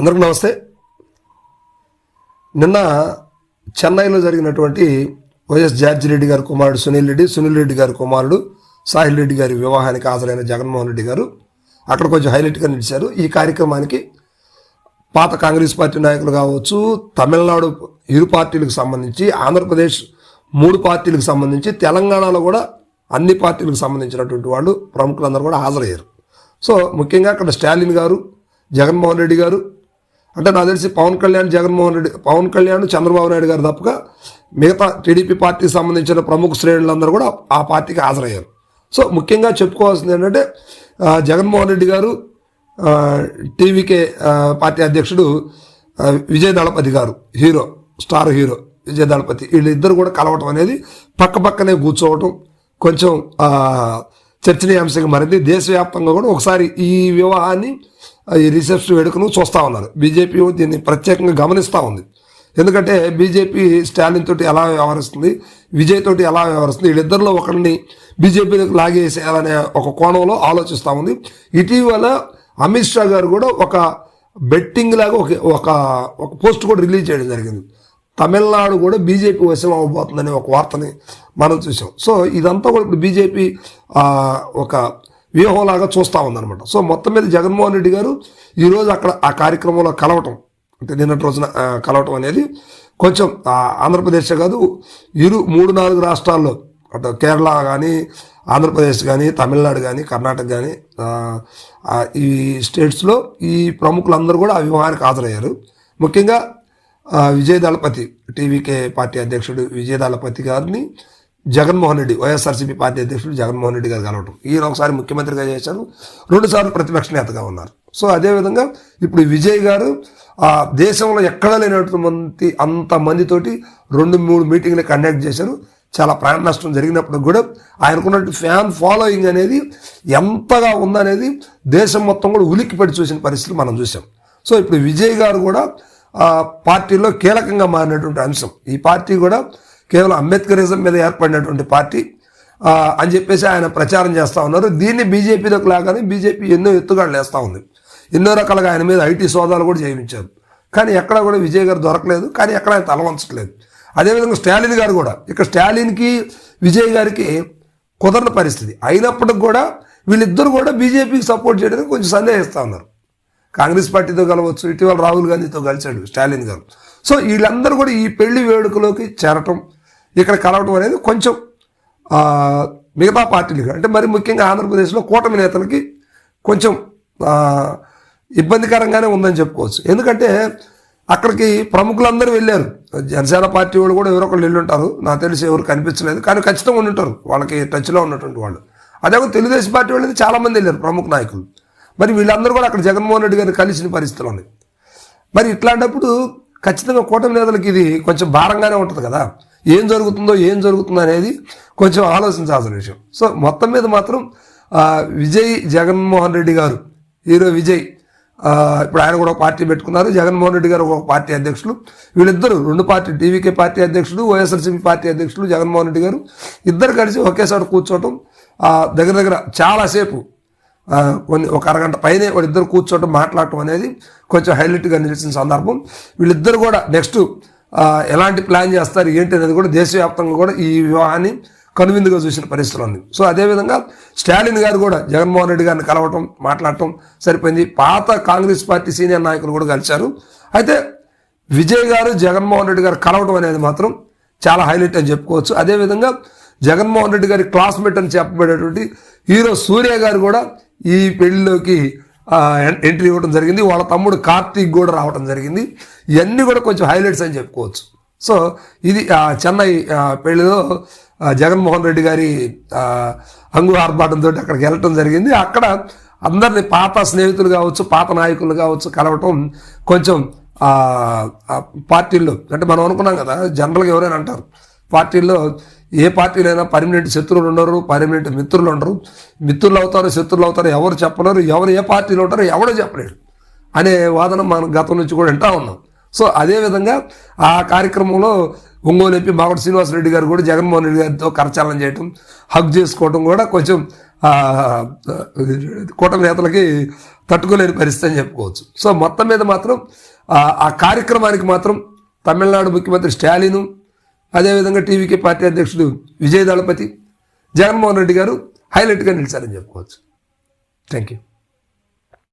అందరికీ నమస్తే. నిన్న చెన్నైలో జరిగినటువంటి వైఎస్ జార్జి రెడ్డి గారి కుమారుడు సునీల్ రెడ్డి సునీల్ రెడ్డి గారి కుమారుడు సాహిల్ రెడ్డి గారి వివాహానికి హాజరైన జగన్మోహన్ రెడ్డి గారు అక్కడ కొంచెం హైలైట్గా నిలిచారు. ఈ కార్యక్రమానికి పాత కాంగ్రెస్ పార్టీ నాయకులు కావచ్చు తమిళనాడు ఇరు పార్టీలకు సంబంధించి ఆంధ్రప్రదేశ్ మూడు పార్టీలకు సంబంధించి తెలంగాణలో కూడా అన్ని పార్టీలకు సంబంధించినటువంటి వాళ్ళు ప్రముఖులందరూ కూడా హాజరయ్యారు. సో ముఖ్యంగా అక్కడ స్టాలిన్ గారు జగన్మోహన్ రెడ్డి గారు అంటే నాకు తెలిసి పవన్ కళ్యాణ్ జగన్మోహన్ రెడ్డి పవన్ కళ్యాణ్ చంద్రబాబు నాయుడు గారు తప్పక మిగతా టీడీపీ పార్టీకి సంబంధించిన ప్రముఖ శ్రేణులందరూ కూడా ఆ పార్టీకి హాజరయ్యారు. సో ముఖ్యంగా చెప్పుకోవాల్సింది ఏంటంటే జగన్మోహన్ రెడ్డి గారు టీవీకే పార్టీ అధ్యక్షుడు Vijaya Vijay Thalapathy garu hero star hero Vijaya Thalapathy. వీళ్ళిద్దరు కూడా కలవటం అనేది పక్క పక్కనే కూర్చోవటం కొంచెం చర్చనీయాంశంగా మారింది. దేశవ్యాప్తంగా కూడా ఒకసారి ఈ వివాహాన్ని ఈ రిసెప్షన్ వేడుకను చూస్తూ ఉన్నారు. బీజేపీ దీన్ని ప్రత్యేకంగా గమనిస్తూ ఉంది. ఎందుకంటే బీజేపీ స్టాలిన్ తోటి ఎలా వ్యవహరిస్తుంది విజయ్ తోటి ఎలా వ్యవహరిస్తుంది వీళ్ళిద్దరిలో ఒకరిని బీజేపీలకు లాగేసేయాలనే ఒక కోణంలో ఆలోచిస్తూ ఉంది. ఇటీవల అమిత్ షా గారు కూడా ఒక బెట్టింగ్ లాగా ఒక ఒక పోస్ట్ కూడా రిలీజ్ చేయడం జరిగింది. తమిళనాడు కూడా బీజేపీ వశం అవ్వబోతుందనే ఒక వార్తని మనం చూసాం. సో ఇదంతా కూడా ఇప్పుడు బీజేపీ ఒక వ్యూహంలాగా చూస్తూ ఉందన్నమాట. సో మొత్తం మీద జగన్మోహన్ రెడ్డి గారు ఈరోజు అక్కడ ఆ కార్యక్రమంలో కలవటం అంటే నిన్నటి రోజున కలవటం అనేది కొంచెం ఆంధ్రప్రదేశ్ కాదు ఇరు మూడు నాలుగు రాష్ట్రాల్లో అటు కేరళ కానీ ఆంధ్రప్రదేశ్ కానీ తమిళనాడు కానీ కర్ణాటక కానీ ఈ స్టేట్స్లో ఈ ప్రముఖులందరూ కూడా ఆ వివాహానికి హాజరయ్యారు. ముఖ్యంగా విజయ్ దళపతి టీవీకే పార్టీ అధ్యక్షుడు విజయ్ దళపతి గారిని జగన్మోహన్ రెడ్డి వైఎస్ఆర్సీపీ పార్టీ అధ్యక్షుడు జగన్మోహన్ రెడ్డి గారు కలవటం. ఈయన ఒకసారి ముఖ్యమంత్రిగా చేశారు. రెండుసార్లు ప్రతిపక్ష నేతగా ఉన్నారు. సో అదేవిధంగా ఇప్పుడు విజయ్ గారు ఆ దేశంలో ఎక్కడ లేనటువంటి అంత మందితోటి రెండు మూడు మీటింగ్లు కండక్ట్ చేశారు. చాలా ప్రాణ నష్టం జరిగినప్పుడు కూడా ఆయనకున్నట్టు ఫ్యాన్ ఫాలోయింగ్ అనేది ఎంతగా ఉందనేది దేశం మొత్తం కూడా ఉలిక్కిపడి చూసిన పరిస్థితి మనం చూసాం సో ఇప్పుడు విజయ్ గారు కూడా పార్టీలో కీలకంగా మారినటువంటి అంశం. ఈ పార్టీ కూడా కేవలం అంబేద్కరిజం మీద ఏర్పడినటువంటి పార్టీ అని చెప్పేసి ఆయన ప్రచారం చేస్తూ ఉన్నారు. దీన్ని బీజేపీలోకి లాగానే బీజేపీ ఎన్నో ఎత్తుగాళ్ళు వేస్తూ ఉంది. ఎన్నో రకాలుగా ఆయన మీద ఐటీ సోదాలు కూడా చేయించారు. కానీ ఎక్కడ కూడా విజయ్ గారు దొరకలేదు కానీ ఎక్కడ ఆయన తలవంచట్లేదు అదేవిధంగా స్టాలిన్ గారు కూడా ఇక స్టాలిన్కి విజయ్ గారికి కుదరని పరిస్థితి. అయినప్పటికి కూడా వీళ్ళిద్దరు కూడా బీజేపీకి సపోర్ట్ చేయడానికి కొంచెం సందేహిస్తూ ఉన్నారు. కాంగ్రెస్ పార్టీతో కలవచ్చు ఇటీవల రాహుల్ గాంధీతో కలిశాడు స్టాలిన్ గారు. సో వీళ్ళందరూ కూడా ఈ పెళ్ళి వేడుకలోకి చేరటం ఇక్కడ కలవటం అనేది కొంచెం మిగతా పార్టీలు అంటే మరి ముఖ్యంగా ఆంధ్రప్రదేశ్లో కూటమి నేతలకి కొంచెం ఇబ్బందికరంగానే ఉందని చెప్పుకోవచ్చు. ఎందుకంటే అక్కడికి ప్రముఖులందరూ వెళ్ళారు. జనసేన పార్టీ వాళ్ళు కూడా ఎవరో ఒకళ్ళు వెళ్ళుంటారు. నాకు తెలిసి ఎవరు కనిపించలేదు. కానీ ఖచ్చితంగా ఉండుంటారు. వాళ్ళకి టచ్లో ఉన్నటువంటి వాళ్ళు. అదే తెలుగుదేశం పార్టీ వాళ్ళు చాలామంది వెళ్ళారు ప్రముఖ నాయకులు. మరి వీళ్ళందరూ కూడా అక్కడ జగన్మోహన్ రెడ్డి గారిని కలిసిన పరిస్థితులు ఉన్నాయి. మరి ఇట్లాంటప్పుడు ఖచ్చితంగా కూటమి నేతలకు ఇది కొంచెం భారంగానే ఉంటుంది కదా. ఏం జరుగుతుందో ఏం జరుగుతుందో అనేది కొంచెం ఆలోచించాల్సిన విషయం. సో మొత్తం మీద మాత్రం విజయ్ జగన్మోహన్ రెడ్డి గారు హీరో విజయ్ ఇప్పుడు ఆయన కూడా ఒక పార్టీ పెట్టుకున్నారు. జగన్మోహన్ రెడ్డి గారు ఒక పార్టీ అధ్యక్షులు. వీళ్ళిద్దరు రెండు పార్టీ టీవీకే పార్టీ అధ్యక్షుడు వైఎస్ఆర్సీపీ పార్టీ అధ్యక్షుడు జగన్మోహన్ రెడ్డి గారు. ఇద్దరు కలిసి ఒకేసారి కూర్చోవటం దగ్గర దగ్గర చాలాసేపు కొన్ని ఒక అరగంట పైనే వాళ్ళిద్దరు కూర్చోవటం మాట్లాడటం అనేది కొంచెం హైలైట్గా నిలిచిన సందర్భం. వీళ్ళిద్దరు కూడా నెక్స్ట్ ఎలాంటి ప్లాన్ చేస్తారు ఏంటి అనేది కూడా దేశవ్యాప్తంగా కూడా ఈ వివాహాన్ని కనువిందుగా చూసిన పరిస్థితులు ఉంది. సో అదేవిధంగా స్టాలిన్ గారు కూడా జగన్మోహన్ రెడ్డి గారిని కలవటం మాట్లాడటం సరిపోయింది. పాత కాంగ్రెస్ పార్టీ సీనియర్ నాయకులు కూడా కలిశారు. అయితే విజయ్ గారు జగన్మోహన్ రెడ్డి గారు కలవటం అనేది మాత్రం చాలా హైలైట్ అని చెప్పుకోవచ్చు. అదేవిధంగా జగన్మోహన్ రెడ్డి గారి క్లాస్మేట్ అని చెప్పబడేటువంటి హీరో సూర్య గారు కూడా ఈ పెళ్ళిలోకి ఎంట్రీ ఇవ్వడం జరిగింది. వాళ్ళ తమ్ముడు కార్తీక్ కూడా రావడం జరిగింది. ఇవన్నీ కూడా కొంచెం హైలైట్స్ అని చెప్పుకోవచ్చు. సో ఇది చెన్నై పెళ్ళిలో జగన్మోహన్ రెడ్డి గారి అంగు ఆర్భాటంతో అక్కడికి వెళ్ళటం జరిగింది. అక్కడ అందరిని పాత స్నేహితులు కావచ్చు పాత నాయకులు కావచ్చు కలవటం కొంచెం పార్టీల్లో అంటే మనం అనుకున్నాం కదా జనరల్గా ఎవరైనా అంటారు పార్టీల్లో ఏ పార్టీలైనా పర్మనెంట్ శత్రువులు ఉండరు పర్మనెంట్ మిత్రులు ఉండరు. మిత్రులు అవుతారు శత్రువులు అవుతారు ఎవరు చెప్పలేరు ఎవరు ఏ పార్టీలో ఉంటారో ఎవడో చెప్పలేడు అనే వాదన మనం గతం నుంచి కూడా వింటా ఉన్నాం. సో అదేవిధంగా ఆ కార్యక్రమంలో ఒంగోలు ఎంపీ మాగడి శ్రీనివాసరెడ్డి గారు కూడా జగన్మోహన్ రెడ్డి గారితో కరచాలనం చేయటం హగ్ చేసుకోవటం కూడా కొంచెం కూటమి నేతలకి తట్టుకోలేని పరిస్థితి అని చెప్పుకోవచ్చు. సో మొత్తం మీద మాత్రం ఆ కార్యక్రమానికి మాత్రం తమిళనాడు ముఖ్యమంత్రి స్టాలిను అదేవిధంగా టీవీకే పార్టీ అధ్యక్షుడు విజయ దళపతి జగన్మోహన్ రెడ్డి గారు హైలైట్గా నిలిచారని చెప్పుకోవచ్చు. Thank you